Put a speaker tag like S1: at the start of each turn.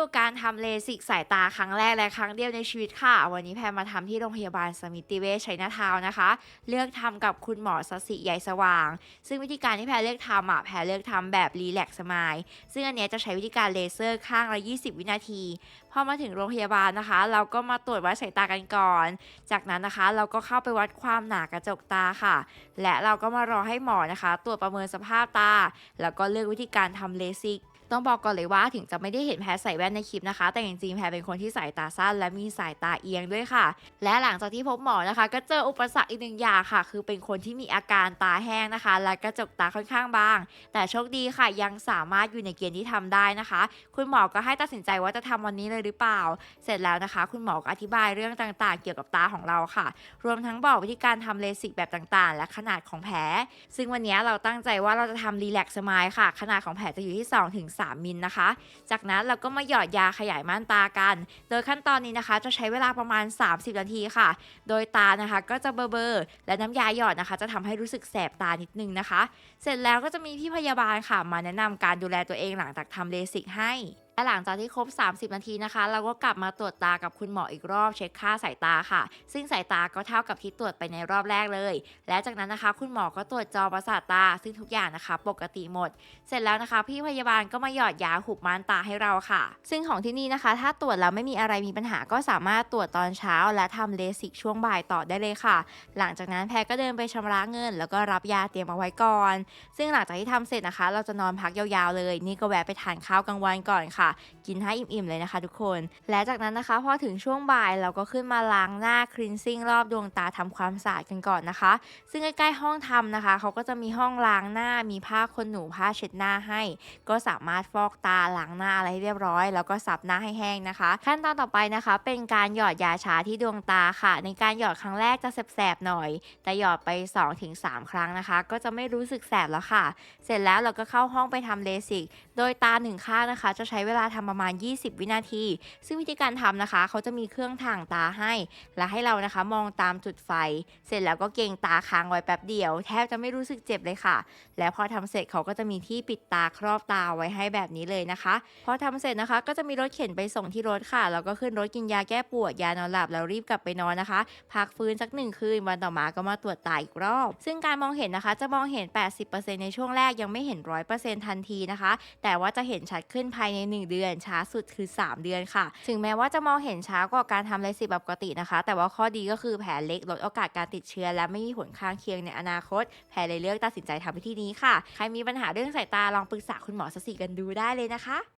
S1: วการทำเลสิกสายตาครั้งแรกและครั้งเดียวในชีวิตค่ะ วันนี้แพรมาทำที่โรงพยาบาลสมิติเวชชัยนาทาวนะคะ เลือกทำกับคุณหมอสสิใยสว่าง ซึ่งวิธีการที่แพรเลือกทำอะแพรเลือกทำแบบรีแลกซ์สมายซึ่งอันนี้จะใช้วิธีการเลเซอร์ข้างละ 20 วินาทีพอมาถึงโรงพยาบาลนะคะ เราก็มาตรวจวัดสายตากันก่อน จากนั้นนะคะ เราก็เข้าไปวัดความหนากระจกตาค่ะ และเราก็มารอให้หมอนะคะ ตรวจประเมินสภาพตา แล้วก็เลือกวิธีการทำเลสิก ต้องบอกก่อนเลยว่าถึงจะไม่ได้เห็นแพรใส่แว่นในคลิปนะคะ แต่จริงๆแพรเป็นคนที่สายตาสั้น และมีสายตาเอียงด้วยค่ะ และหลังจากที่พบหมอนะคะ ก็เจออุปสรรคอีกหนึ่งอย่างค่ะ คือเป็นคนที่มีอาการตาแห้งนะคะ และกระจกตาค่อนข้างบาง แต่โชคดีค่ะยังสามารถอยู่ในเกณฑ์ที่ทำได้นะคะ คุณหมอก็ให้ตัดสินใจว่าจะทำวันนี้เลยหรือเปล่า เสร็จแล้วนะคะ คุณหมอก็อธิบายเรื่องต่างๆ เกี่ยวกับตาของเราค่ะ รวมทั้งบอกวิธีการทำเลสิกแบบต่างๆ และขนาดของแผล ซึ่งวันนี้เราตั้งใจว่าเราจะทำรีแลกซ์สมายค่ะ ขนาดของแผลจะอยู่ที่2-3มิลนะคะ จากนั้นเราก็มาหยอดยาขยายม่านตากัน โดยขั้นตอนนี้นะคะ จะใช้เวลาประมาณ 30 นาทีค่ะ โดยตานะคะก็จะเบลอและน้ำยาหยอดนะคะ จะทำให้รู้สึกแสบตานิดนึงนะคะ เสร็จแล้วก็จะมีพี่พยาบาลค่ะ มาแนะนำการดูแลตัวเองหลังจากทำเลสิกให้ และหลังจากที่ครบ 30 นาทีนะคะ เราก็กลับมาตรวจตากับคุณหมออีกรอบเช็คค่าสายตาค่ะ ซึ่งสายตาก็เท่ากับที่ตรวจไปในรอบแรกเลย และจากนั้นนะคะ คุณหมอก็ตรวจจอประสาทตา ซึ่งทุกอย่างนะคะ ปกติหมด เสร็จแล้วนะคะ พี่พยาบาลก็มาหยอดยาหุบม่านตาให้เราค่ะ ซึ่งของที่นี่นะคะ ถ้าตรวจแล้วไม่มีอะไรมีปัญหาก็สามารถตรวจตอนเช้า และทำเลสิกช่วงบ่ายต่อได้เลยค่ะ หลังจากนั้นแพรก็เดินไปชำระเงิน แล้วก็รับยาเตรียมเอาไว้ก่อน ซึ่งหลังจากที่ทำเสร็จนะคะ เราจะนอนพักยาวๆเลย นี่ก็แวะไปทานข้าวกลางวันก่อนค่ะกินให้อิ่มๆเลยนะคะทุกคน และจากนั้นนะคะพอถึงช่วงบ่ายเราก็ขึ้นมาล้างหน้าคลีนซิ่งรอบดวงตาทำความสะอาดกันก่อนนะคะ ซึ่งใกล้ๆห้องทำนะคะ เขาก็จะมีห้องล้างหน้ามีผ้าขนหนูผ้าเช็ดหน้าให้ ก็สามารถฟอกตาล้างหน้าอะไรให้เรียบร้อย แล้วก็ซับหน้าให้แห้งนะคะ ขั้นตอนต่อไปนะคะ เป็นการหยอดยาชาที่ดวงตาค่ะ ในการหยอดครั้งแรกจะแสบๆหน่อย แต่หยอดไป 2-3 ครั้งนะคะ ก็จะไม่รู้สึกแสบแล้วค่ะ เสร็จแล้วเราก็เข้าห้องไปทำเลสิก โดยตาหนึ่งข้างนะคะ จะใช้เวลาทำประมาณ 20 วินาที ซึ่งวิธีการทำนะคะ เขาจะมีเครื่องถ่างตาให้ และให้เรานะคะมองตามจุดไฟ เสร็จแล้วก็เกรงตาค้างไว้แป๊บเดียว แทบจะไม่รู้สึกเจ็บเลยค่ะ แล้วพอทำเสร็จเขาก็จะมีที่ปิดตาครอบตาไว้ให้แบบนี้เลยนะคะ พอทำเสร็จนะคะ ก็จะมีรถเข็นไปส่งที่รถค่ะ แล้วก็ขึ้นรถกินยาแก้ปวด ยานอนหลับแล้วรีบกลับไปนอนนะคะ พักฟื้นสักหนึ่งคืน วันต่อมาก็มาตรวจตาอีกรอบ ซึ่งการมองเห็นนะคะ จะมองเห็น 80%ในช่วงแรกยังไม่เห็น 100%ทันทีนะคะ แต่ว่าจะเห็นชัดขึ้นภายใน1 เดือน ช้าสุดคือ 3 เดือนค่ะ ถึงแม้ว่าจะมองเห็นช้ากว่าการทำเลสิกแบบปกตินะคะ แต่ว่าข้อดีก็คือแผลเล็กลดโอกาสการติดเชื้อ และไม่มีผลข้างเคียงในอนาคตแพรเลยเลือกตัดสินใจทำวิธีนี้ค่ะ ใครมีปัญหาเรื่องสายตาลองปรึกษาคุณหมอสสิกันดูได้เลยนะคะ